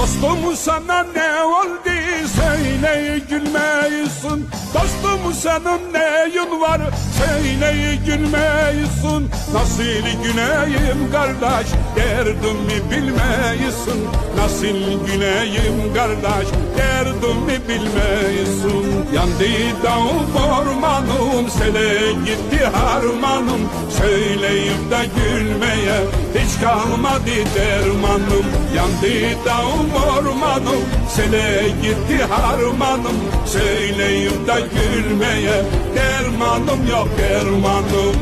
Dostum sana ne oldu? Söyle gülmeyisin Dostum senin neyin var? Söyle gülmeyisin Nasıl güneyim kardeş? Derdimi bilmeyisin Nasıl güneyim kardeş? Derdimi bilmeyisin Yandı dağım ormanım sele gitti harmanım. Söyleyip de gülmeye kalmadı dermanım. Yandı dağım ormanım sele gitti harmanım. Söyleyip de gülmeye dermanım yok dermanım